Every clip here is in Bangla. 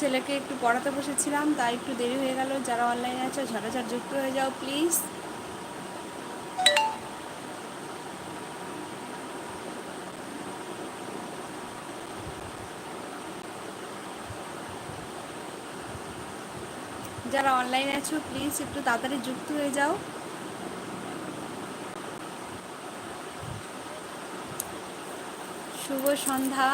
ছেলেকে একটু পড়াতে বসেছিলাম, তাই একটু দেরি হয়ে গেল। যারা অনলাইনে আছে ঝটাঝট যুক্ত হয়ে যাও প্লিজ যারা অনলাইনে আছো প্লিজ একটু তাড়াতাড়ি যুক্ত হয়ে যাও। শুভ সন্ধ্যা।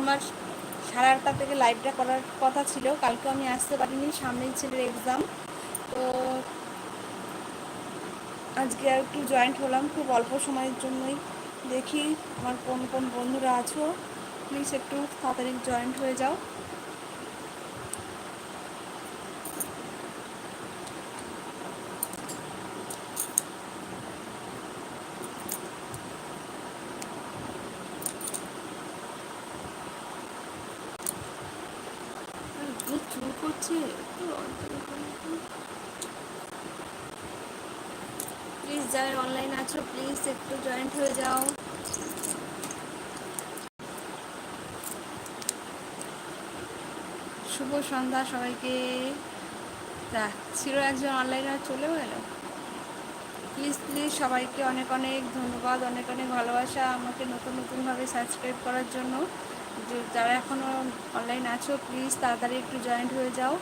আমার সাড়ে আটটা থেকে লাইভটা করার কথা ছিল। কালকে আমি আসতে পারিনি, সামনেই ছেলের এক্সাম তো আজকে আর একটু জয়েন্ট হলাম, খুব অল্প সময়ের জন্যই। দেখি আমার কোন কোন বন্ধুরা আছো। প্লিজ একটু তাড়াতাড়ি জয়েন্ট হয়ে যাও। করছে প্লিজ যারা অনলাইন আছো প্লিজ একটু জয়েন্ট হয়ে যাও। শুভ সন্ধ্যা সবাইকে। তা, ছিল একজন অনলাইনে চলেও এলো? প্লিজ প্লিজ সবাইকে অনেক অনেক ধন্যবাদ, অনেক অনেক ভালোবাসা আমাকে নতুন নতুনভাবে সাবস্ক্রাইব করার জন্য। যারা এখনও অনলাইন আছো প্লিজ তাড়াতাড়ি একটু জয়েন্ট হয়ে যাও।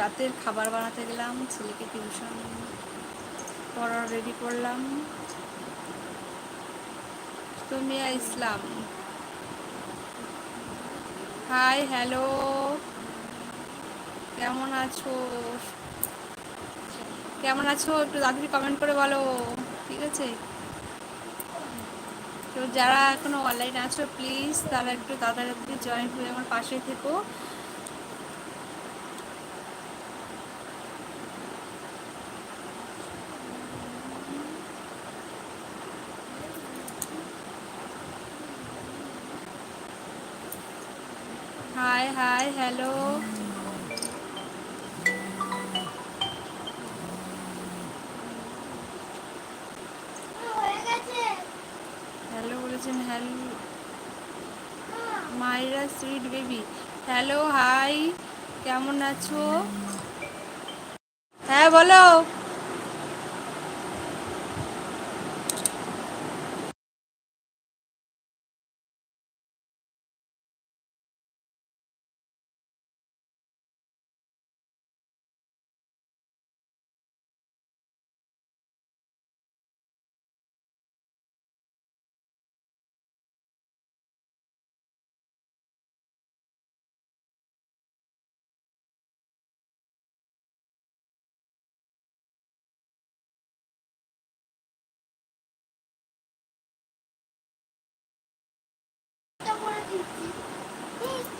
রাতের খাবার বানাতে গেলাম, ছেলেকে টিউশন পড়া রেডি করলাম। তুমিয়া ইসলাম। হাই হ্যালো কেমন আছো? কেমন আছো? একটু তাড়াতাড়ি কমেন্ট করে বলো, ঠিক আছে? তো যারা এখনও অনলাইনে আছো প্লিজ তারা একটু তাড়াতাড়ি জয়েন হয়ে আমার পাশে থেকো। হাই হ্যালো হ্যালো বলেছেন hello Maira sweet baby hello hi কেমন আছো? হ্যাঁ বলো।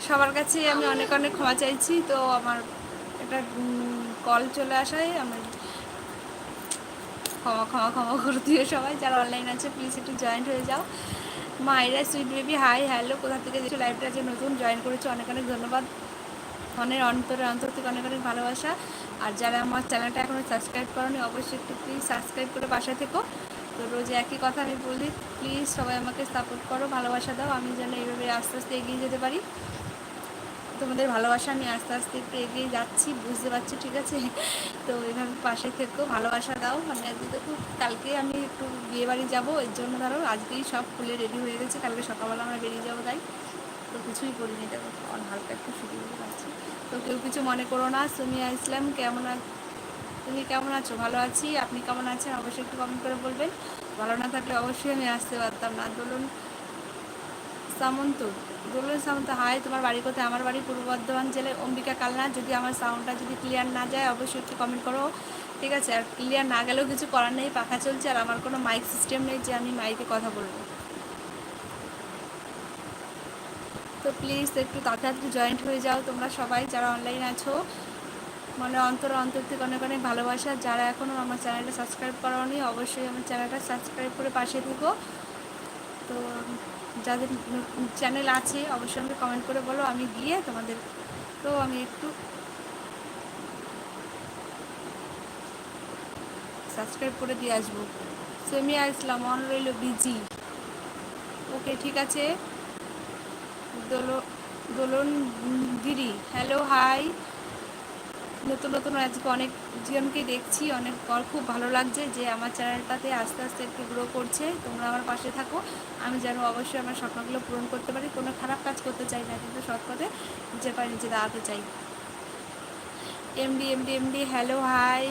সবার কাছে আমি অনেক অনেক ক্ষমা চাইছি। তো আমার একটা কল চলে আসায় আমি ক্ষমা ক্ষমা ক্ষমা করে দিয়ে সবাই। যারা অনলাইন আছে প্লিজ একটু জয়েন্ট হয়ে যাও। মায়েরা সুইট বেবি হাই হ্যালো কোথা থেকে দেখছ লাইভটা যে নতুন জয়েন করেছ, অনেক অনেক ধন্যবাদ। মনের অন্তরে, অন্তর থেকে অনেক অনেক ভালোবাসা। আর যারা আমার চ্যানেলটা এখনও সাবস্ক্রাইব করনি, অবশ্যই একটু প্লিজ সাবস্ক্রাইব করে পাশে থেকো। তো রোজ একই কথা আমি বলি প্লিজ সবাই আমাকে সাপোর্ট করো, ভালোবাসা দাও। আমি যেন এইভাবে আস্তে আস্তে এগিয়ে যেতে পারি। তোমাদের ভালোবাসা আমি আস্তে আস্তে একটু এগিয়ে যাচ্ছি, বুঝতে পারছি, ঠিক আছে? তো এইভাবে পাশে থেকেও ভালোবাসা দাও। মানে দেখো কালকে আমি একটু বিয়ে বাড়ি যাব, এর জন্য ধরো আজকেই সব ফুলে রেডি হয়ে গেছে, কালকে সকালবেলা আমরা বেরিয়ে যাব, তাই? তো কিছুই করিনি দেখো হালকা একটু শুরু হয়ে যাচ্ছে। তো কেউ কিছু মনে করো না, সুমিয়া ইসলাম, কেমন তুমি কেমন আছো? ভালো আছি? আপনি কেমন আছেন? অবশ্যই একটু কমেন্ট করে বলবেন। ভালো না থাকলে অবশ্যই আমি আসতে পারতাম না। বলুন সামন্ত দোলন সামন্ত, হাই, তোমার বাড়ি কোথায়? আমার বাড়ি পূর্ব বর্ধমান জেলায় অম্বিকা কালনা। যদি আমার সাউন্ডটা যদি ক্লিয়ার না যায়, অবশ্যই একটু কমেন্ট করো। ঠিক আছে? আর ক্লিয়ার না গেলেও কিছু করার নেই, পাখা চলছে, আর আমার কোনো মাইক সিস্টেম নেই যে আমি মাইকে কথা বলব। তো প্লিজ একটু তাড়াতাড়ি জয়েন্ট হয়ে যাও তোমরা সবাই, যারা অনলাইন আছো। মানে অন্তর অন্তর থেকে অনেক অনেক ভালোবাসা, যারা এখনও আমার চ্যানেলটা সাবস্ক্রাইব করাওনি অবশ্যই আমার চ্যানেলটা সাবস্ক্রাইব করে পাশে থেকো। তো যাদের চ্যানেল আছে, অবশ্যই আমাকে কমেন্ট করে বলো, আমি গিয়ে তোমাদের তো আমি একটু সাবস্ক্রাইব করে দিয়ে আসব। সেমিয়া ইসলাম অন রইল বিজি। ওকে ঠিক আছে। দোলো দোলন গিরি হ্যালো হাই নতুন নতুন আজকে অনেক জনকে দেখছি, অনেক পর খুব ভালো লাগছে যে আমার চ্যানেলটাতে আস্তে আস্তে একটু গ্রো করছে। তোমরা আমার পাশে থাকো। আমি যেন অবশ্যই আমার স্বপ্নগুলো পূরণ করতে পারি। কোনো খারাপ কাজ করতে চাই না, কিন্তু সৎ পথে নিজের পায়ে নিজে দাঁড়াতে চাই। MD MD MD hello hi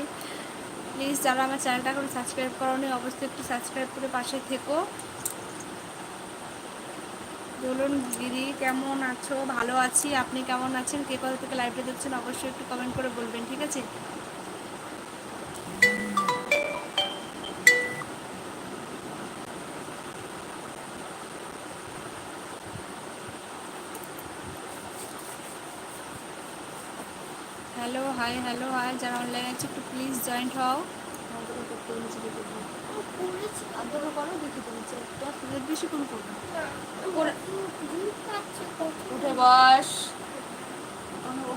please যারা আমার চ্যানেলটা এখন সাবস্ক্রাইব করোনি, অবশ্যই একটু সাবস্ক্রাইব করে পাশে থেকো। বলুন দিদি কেমন আছো? ভালো আছি, আপনি কেমন আছেন? কে কোথা থেকে লাইভে দেখছেন, অবশ্যই একটু কমেন্ট করে বলবেন, ঠিক আছে? হ্যালো হাই হ্যালো হাই যারা অনলাইনে আছে, একটু প্লিজ জয়েন্ট হও। আদরও করো দেখি তুমি ফুলের করবে উঠে বস ও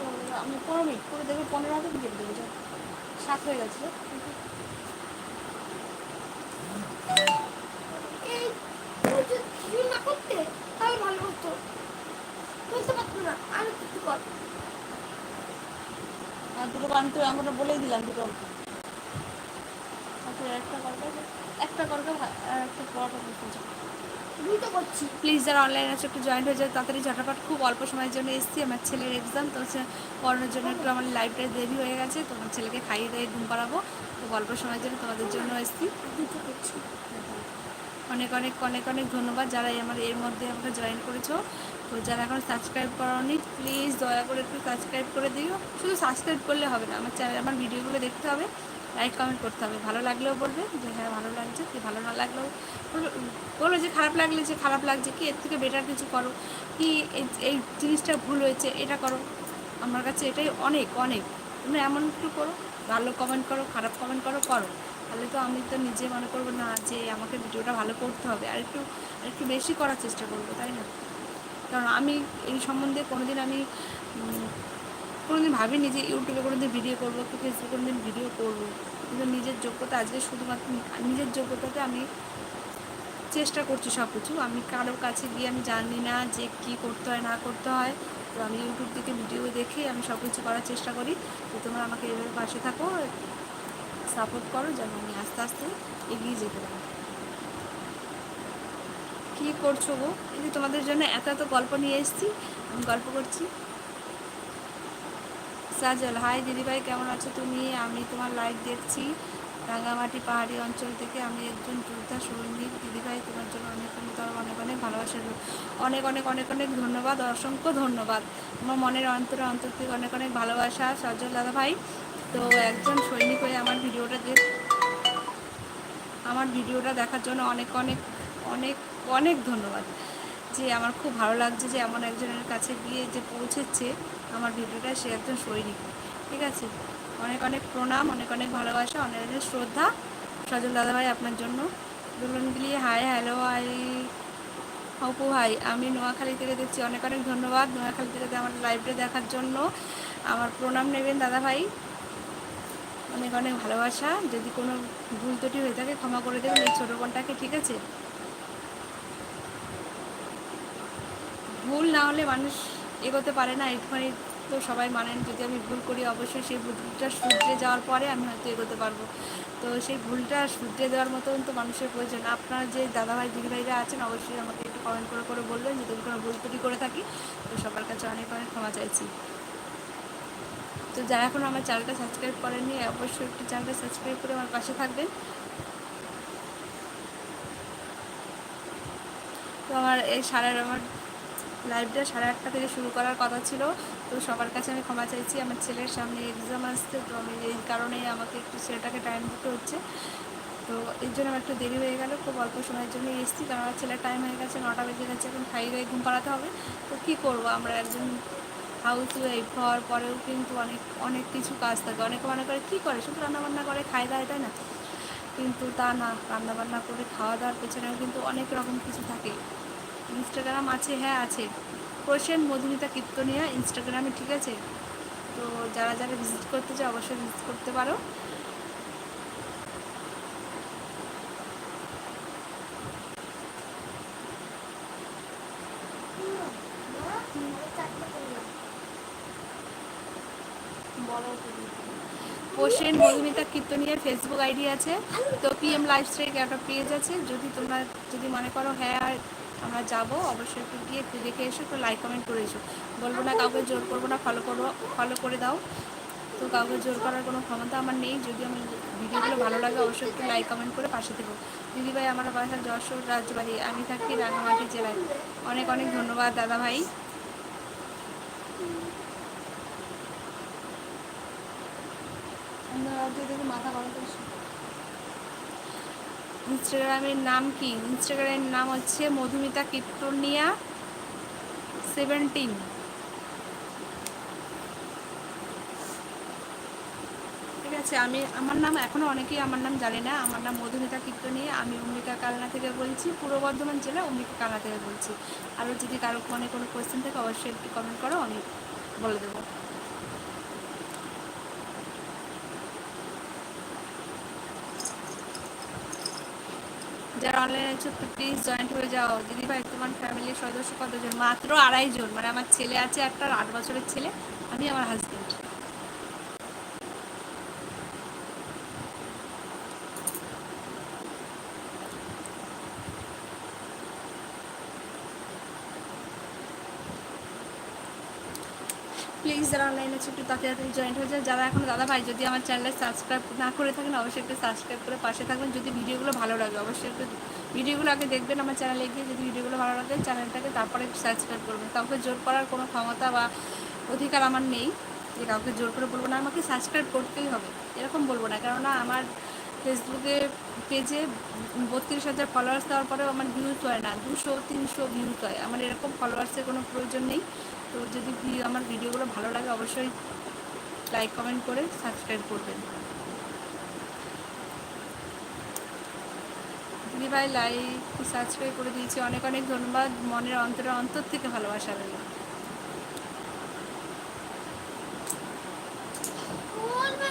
হবে আমি পনেরো মিনিট করে দেখবে পনেরো হাতে কেটে দেবো যা সাত হয়ে গেছে। না করতে তাহলে ভালো হতো। বুঝতে পারতো না আমি কিছু কর। আর দুটো পানি তো আমরা বলেই দিলাম দুটো। একটা করবে একটা করবে আর একটা পরোটা করছি। প্লিজ যারা অনলাইন আছে একটু জয়েন্ট হয়ে যায় তাড়াতাড়ি ঝটাপট। খুব অল্প সময়ের জন্য এসেছি আমার ছেলের এক্সাম তো হচ্ছে পড়ানোর জন্য একটু আমার লাইফটাই দেরি হয়ে গেছে তোমার ছেলেকে খাইয়ে দিয়ে ঘুম পাড়াবো। খুব অল্প সময়ের জন্য তোমাদের জন্য এসেছি। অনেক অনেক অনেক অনেক ধন্যবাদ যারা আমার এর মধ্যে আমাকে জয়েন করেছ। তো যারা এখন সাবস্ক্রাইব করানি প্লিজ দয়া করে একটু সাবস্ক্রাইব করে দিও। শুধু সাবস্ক্রাইব করলে হবে না আমার চ্যানেল আমার ভিডিওগুলো দেখতে হবে। লাইক কমেন্ট করতে হবে। ভালো লাগলেও বলবে, যে হ্যাঁ ভালো লাগছে, কি ভালো না লাগলেও বলবে- বলো যে খারাপ লাগলে যে খারাপ লাগছে, কি এর থেকে বেটার কিছু করো, কি এই- জিনিসটা ভুল হয়েছে, এটা করো। আমার কাছে এটাই অনেক অনেক। তুমি এমন একটু করো, ভালো কমেন্ট করো, খারাপ কমেন্ট করো করো। তাহলে তো আমি তো নিজে মনে করব না যে আমাকে ভিডিওটা ভালো করতে হবে। আর একটু আর একটু বেশি করার চেষ্টা করব, তাই না? কারণ আমি এই সম্বন্ধে কোনোদিন আমি কোনোদিন ভাবিনি যে ইউটিউবে কোনোদিন ভিডিও করব কি ফেসবুকে কোনোদিন ভিডিও করব। কিন্তু নিজের যোগ্যতা আজকে শুধুমাত্র নিজের যোগ্যতাতে আমি চেষ্টা করছি সব কিছু আমি কারোর কাছে গিয়ে আমি জানি না যে কি করতে হয়, না করতে হয়। তো আমি ইউটিউব থেকে ভিডিও দেখে আমি সব কিছু করার চেষ্টা করি। তো তোমরা আমাকে এভাবে পাশে থাকো সাপোর্ট করো যেন আমি আস্তে আস্তে এগিয়ে যেতে পারি। কী করছ গো? এই তোমাদের জন্য এত এত গল্প নিয়ে এসেছি, আমি গল্প করছি। সাজল। হাই দিদিভাই, কেমন আছো তুমি? আমি তোমার লাইভ দেখছি। রাঙ্গামাটি পাহাড়ি অঞ্চল থেকে আমি একজন যোদ্ধা সৈনিক। দিদিভাই, তোমার জন্য অনেক অনেক অনেক ভালোবাসা। অনেক অনেক অনেক অনেক ধন্যবাদ, অসংখ্য ধন্যবাদ। আমার মনের অন্তরে অন্তর থেকে অনেক অনেক ভালোবাসা, সজল দাদা ভাই তো একজন সৈনিক হয়ে আমার ভিডিওটা দেখ আমার ভিডিওটা দেখার জন্য অনেক অনেক অনেক অনেক ধন্যবাদ। যে আমার খুব ভালো লাগছে যে এমন একজনের কাছে গিয়ে যে পৌঁছেছে। আমার ভিডিওটা সে একজন সৈনিক। ঠিক আছে? অনেক অনেক প্রণাম, অনেক অনেক ভালোবাসা, অনেক অনেক শ্রদ্ধা। সজল দাদাভাই, আপনার জন্য। দুলন দুলনগুলি হাই হ্যালো হাই অপু ভাই, আমি নোয়াখালী থেকে দেখছি। অনেক অনেক ধন্যবাদ নোয়াখালী থেকে আমার লাইভটা দেখার জন্য। আমার প্রণাম নেবেন দাদা ভাই অনেক অনেক ভালোবাসা। যদি কোনো ভুল ত্রুটি হয়ে থাকে ক্ষমা করে দেবেন এই ছোটো বোনটাকে, ঠিক আছে? ভুল না হলে মানুষ এগোতে পারে না। একটুখানি তো সবাই মানেন, যদি আমি ভুল করি অবশ্যই সেই ভুলটা শুধরে যাওয়ার পরে আমি হয়তো এগোতে পারব। তো সেই ভুলটা শুধরে দেওয়ার মতন তো মানুষের প্রয়োজন আপনারা যে দাদাভাই, দিদিভাইরা আছেন, অবশ্যই আমাকে একটু কমেন্ট করে করে বলবেন যদি আমি কোনো ভুল ত্রুটি করে থাকি? তো সবার কাছে অনেক অনেক ক্ষমা চাইছি। তো যারা এখন আমার চ্যানেলটা সাবস্ক্রাইব করেননি, অবশ্যই একটু চ্যানেলটা সাবস্ক্রাইব করে আমার পাশে থাকবেন। তো আমার এই সাড়ে আমার লাইভটা সাড়ে আটটা থেকে শুরু করার কথা ছিল। তো সবার কাছে আমি ক্ষমা চাইছি। আমার ছেলের সামনে এক্সাম আসছে, তো আমি এই কারণে আমাকে একটু ছেলেটাকে টাইম দিতে হচ্ছে। তো এর জন্য আমার একটু দেরি হয়ে গেল। খুব অল্প সময়ের জন্য এসেছি। কারণ আমার ছেলের টাইম হয়ে গেছে, নটা বেজে গেছে। এখন খাই গাই ঘুম পাড়াতে হবে। তো কী করব? আমরা একজন হাউস ওয়াইফ হওয়ার পরেও কিন্তু অনেক অনেক কিছু কাজ থাকে। অনেকে মনে করে, কী করে? শুধু রান্নাবান্না করে, খাই দায় তাই না? কিন্তু তা না। রান্নাবান্না করে খাওয়া দাওয়ার পেছনেও কিন্তু অনেক রকম কিছু থাকে। ইনস্টাগ্রাম আছে হ্যাঁ আছে। প্রসেন মধুমিতা কীর্তনিয়া ইনস্টাগ্রামে ঠিক আছে? তো যারা যারা ভিজিট করতে চায় অবশ্যই ভিজিট করতে পারো। পোষেন মধুমিতা কীর্তনিয়ার ফেসবুক আইডি আছে। তো পিএম লাইফস্টাইল একটা পেজ আছে। যদি তোমরা যদি মনে করো হ্যাঁ আমরা যাব, অবশ্যই একটু গিয়ে একটু দেখে এসো, একটু লাইক কমেন্ট করে এসো। বলব না কাউকে জোর করব না ফলো করব ফলো করে দাও। তো কাউকে জোর করার কোনো ক্ষমতা আমার নেই যদি আমি ভিডিওগুলো ভালো লাগে, অবশ্যই একটু লাইক কমেন্ট করে পাশে থেকো। দিদিভাই আমার বাসা যশোর রাজবাড়ি, আমি থাকি রাঙামাটি জেলায়। অনেক অনেক ধন্যবাদ দাদা ভাই। মাথা গরম করিস ইনস্টাগ্রামের নাম কি? ইনস্টাগ্রামের নাম হচ্ছে মধুমিতা কীর্তনিয়া সেভেন্টিন। ঠিক আছে, আমি, আমার নাম এখনও অনেকেই আমার নাম জানে না। আমার নাম মধুমিতা কীর্তনিয়া আমি অম্বিকা কালনা থেকে বলছি। পূর্ব বর্ধমান জেলা অম্বিকা কালনা থেকে বলছি। আরও যদি কারও মনে কোনো কোয়েশ্চেন থাকে, অবশ্যই একটু কমেন্ট করো, আমি বলে দেবো। যারা অনলাইনে আছো প্লিজ জয়েন্ট হয়ে যাও। দিদি ভাই, তোমার ফ্যামিলির সদস্য কতজন? মাত্র আড়াইজন মানে আমার ছেলে আছে, একটা আট বছরের ছেলে, আমি আমার হাজবেন্ড প্লিজ যারা অনলাইনে একটু তাড়াতাড়ি জয়েন্ট হয়ে যায়। যারা এখন, দাদা ভাই, যদি আমার চ্যানেলে সাবস্ক্রাইব না করে থাকেন, অবশ্যই একটু সাবস্ক্রাইব করে পাশে থাকবেন। যদি ভিডিওগুলো ভালো লাগে, অবশ্যই একটু ভিডিওগুলো আগে দেখবেন আমার চ্যানেলে গিয়ে। যদি ভিডিওগুলো ভালো লাগে চ্যানেলটাকে তারপরে সাবস্ক্রাইব করবেন। কাউকে জোর করার কোনো ক্ষমতা বা অধিকার আমার নেই। যে কাউকে জোর করে বলব না, আমাকে সাবস্ক্রাইব করতেই হবে। এরকম বলব না। কেননা আমার ফেসবুকে পেজে বত্রিশ হাজার ফলোয়ার্স দেওয়ার পরেও আমার ভিউজ হয় না। দুশো, তিনশো ভিউজ হয়। আমার এরকম ফলোয়ার্সের কোনো প্রয়োজন নেই। তো যদি আমার ভিডিওগুলো ভালো লাগে অবশ্যই লাইক কমেন্ট করে সাবস্ক্রাইব করবেন। দিদি ভাই লাইক সাবস্ক্রাইব করে দিয়েছি। অনেক অনেক ধন্যবাদ। মনের অন্তরে অন্তর থেকে ভালোবাসা রইল।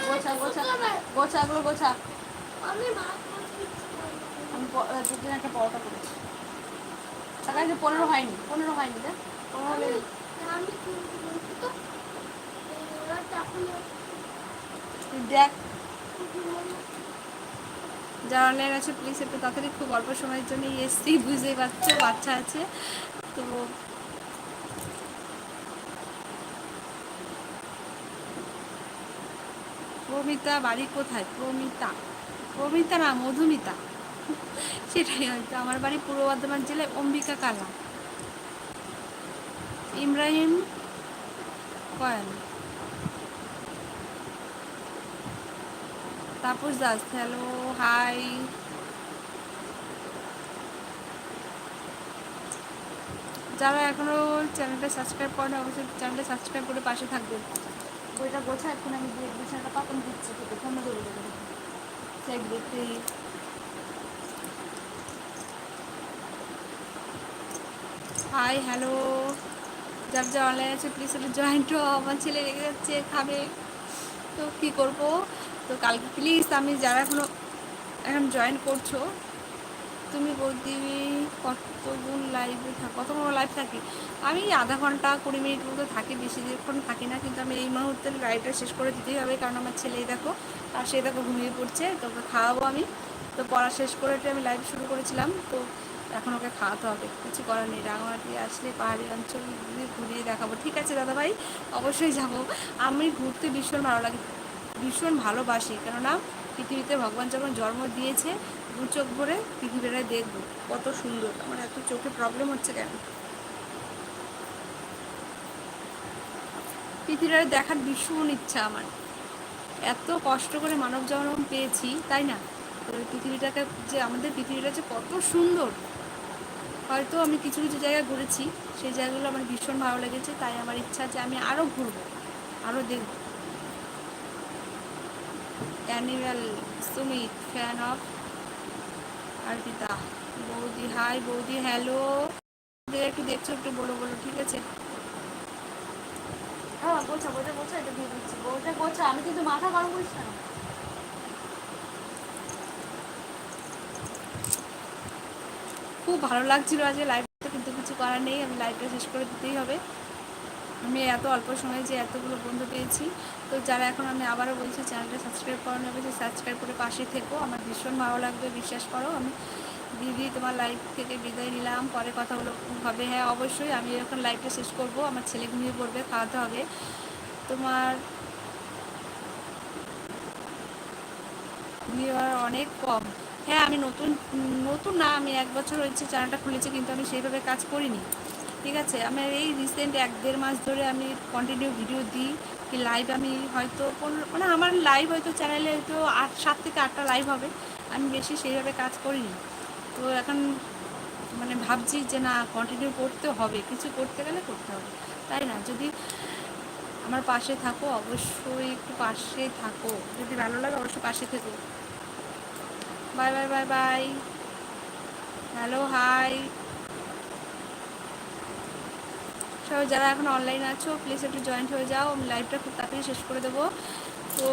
গোছা গোছা গোছা আমি দুদিন একটা পরোটা করেছি। যে পনেরো হয়নি পনেরো হয়নি দেখ পনেরো হলে দেখ। যারা অনলাইন আছে প্লিজ একটু তাড়াতাড়ি খুব অল্প সময়ের জন্যই এসছি, বুঝতেই পারছ, বাচ্চা আছে। তো প্রমিতা বাড়ি কোথায়? প্রমিতা। প্রমিতা না, মধুমিতা। সেটাই হয়তো, আমার বাড়ি পূর্ব বর্ধমান জেলায় অম্বিকা কালা। ইব্রাহিম কয়ান। তাপস দাস হ্যালো হাই যারা এখনও চ্যানেলটা সাবস্ক্রাইব করেন, অবশ্যই চ্যানেলটা সাবস্ক্রাইব করে পাশে থাকবেন। বইটা গোছা, এখন আমি বিছানাটা পাতন দিচ্ছি, তোকে ফোনে ধরে দেবো চেক হাই হ্যালো যার যা অনলাইন আছে প্লিজ একটু জয়েন্ট আমার ছেলে রেগে যাচ্ছে, খাবে। তো কী করব? তো কালকে প্লিজ আমি যারা এখনও এখন জয়েন করছ, তুমি বলতে কতগুণ লাইভে থাক কতক্ষণ লাইভ থাকি? আমি আধা ঘণ্টা, কুড়ি মিনিট মতো থাকি, বেশি দীর্ঘক্ষণ থাকি না, কিন্তু আমি এই মুহূর্তে লাইভটা শেষ করে দিতেই হবে, কারণ আমার ছেলে এই দেখো, আর সে দেখো ঘুমিয়ে পড়ছে, তো ওকে খাওয়াবো আমি। তো পড়া শেষ করে আমি লাইভ শুরু করেছিলাম, তো এখন ওকে খাওয়াতে হবে। কিছু করার নেই, রাঙামাটি আসলে পাহাড়ি অঞ্চল ঘুরে ঘুরিয়ে দেখাবো। ঠিক আছে দাদা ভাই অবশ্যই যাব। আমি ঘুরতে ভীষণ ভালো লাগে, ভীষণ ভালোবাসি, কেননা পৃথিবীতে ভগবান যখন জন্ম দিয়েছে, দু চোখ ভরে পৃথিবীটা দেখব। কত সুন্দর, আমার এত চোখে প্রবলেম হচ্ছে কেন? পৃথিবীটা দেখার ভীষণ ইচ্ছা আমার। এত কষ্ট করে মানব জন্ম পেয়েছি, তাই না? পৃথিবীটাকে যে, আমাদের পৃথিবীটা যে কত সুন্দর। হয়তো আমি কিছু কিছু জায়গায় ঘুরেছি, সেই জায়গাগুলো আমার ভীষণ ভালো লেগেছে, তাই আমার ইচ্ছা যে আমি আরও ঘুরবো আরও দেখব। Animal Sumit fan of Arpita বৌদি হাই বৌদি হ্যালো একটু দেখছ, একটু বলো বলো, ঠিক আছে? হ্যাঁ গোছা গোছা গোছা, এটা দিচ্ছি। গোছা গোছা, আমি কিন্তু মাথা গরম করিস না। খুব ভালো লাগছিল আজকে লাইভটা কিন্তু কিছু করার নেই, আমি লাইভটা শেষ করে দিতেই হবে। আমি এত অল্প সময়ে যে এতগুলো বন্ধু পেয়েছি, তো যারা এখন আমি আবারও বলছি, চ্যানেলটা সাবস্ক্রাইব করানো হবে সাবস্ক্রাইব করে পাশে থেকো। আমার ভীষণ ভালো লাগবে, বিশ্বাস করো, আমি দিদি তোমার লাইভ থেকে বিদায় নিলাম, পরে কথা হবে হ্যাঁ অবশ্যই, আমি এখন লাইভটা শেষ করব, আমার ছেলে ঘুমিয়ে পড়বে, খাওয়াতে হবে। তোমার ভিউয়ার অনেক কম। হ্যাঁ আমি নতুন নতুন না, আমি এক বছর হয়েছে চ্যানেলটা খুলেছি, কিন্তু আমি সেইভাবে কাজ করিনি। ঠিক আছে? আমার এই রিসেন্ট এক দেড় মাস ধরে আমি কন্টিনিউ ভিডিও দিই, কি লাইভ আমি হয়তো মানে আমার লাইভ হয়তো চ্যানেলে হয়তো আট, সাত থেকে আটটা লাইভ হবে। আমি বেশি সেইভাবে কাজ করিনি। তো এখন মানে ভাবছি যে না কন্টিনিউ করতে হবে। কিছু করতে গেলে করতে হবে। তাই না? যদি আমার পাশে থাকো, অবশ্যই একটু পাশে থাকো। যদি ভালো লাগে, অবশ্যই পাশে থেকো। Bye bye bye bye. Hello hi সবাই যারা এখন অনলাইন আছো প্লিজ একটু জয়েন্ট হয়ে যাও। আমি লাইভটা খুব তাড়াতাড়ি শেষ করে দেবো। তো,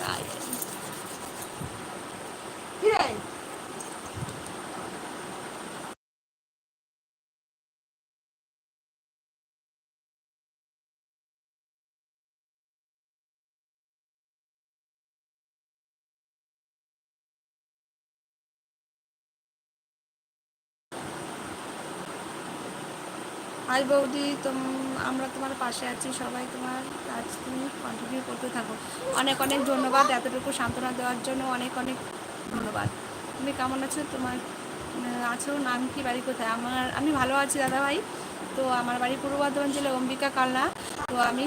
তাই। হাই বৌদি, তোম, আমরা তোমার পাশে আছি, সবাই তোমার কাজ তুমি কন্টিনিউ করতে থাকো। অনেক অনেক ধন্যবাদ এতটুকু সান্ত্বনা দেওয়ার জন্য, অনেক অনেক ধন্যবাদ। তুমি কেমন আছো? তোমার আছো? নাম কি? বাড়ি কোথায়? আমার, আমি ভালো আছি দাদা ভাই তো আমার বাড়ি পূর্ব বর্ধমান জেলা অম্বিকা কালনা। তো আমি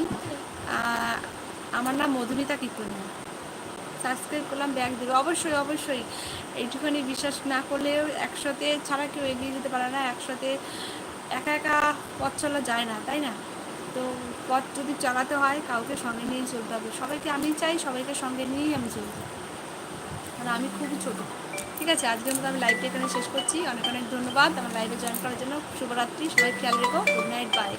আমার নাম মধুমিতা কীর্তনী। সাবস্ক্রাইব করলাম, ব্যাগ দেবে অবশ্যই অবশ্যই। এইটুখানি বিশ্বাস না করলেও একসাথে ছাড়া কেউ এগিয়ে যেতে পারে না। একসাথে একা একা পথ চলা যায় না, তাই না? তো পথ যদি চালাতে হয়, কাউকে সঙ্গে নিয়েই চলতে হবে। সবাইকে আমি চাই, সবাইকে সঙ্গে নিয়েই আমি চলতে কারণ আমি খুবই ছোটো। ঠিক আছে আজকের মতো আমি লাইভটা এখানে শেষ করছি। অনেক অনেক ধন্যবাদ। আমার লাইভে জয়েন করার জন্য। শুভরাত্রি। সবাই খেয়াল রেখো। Good night bye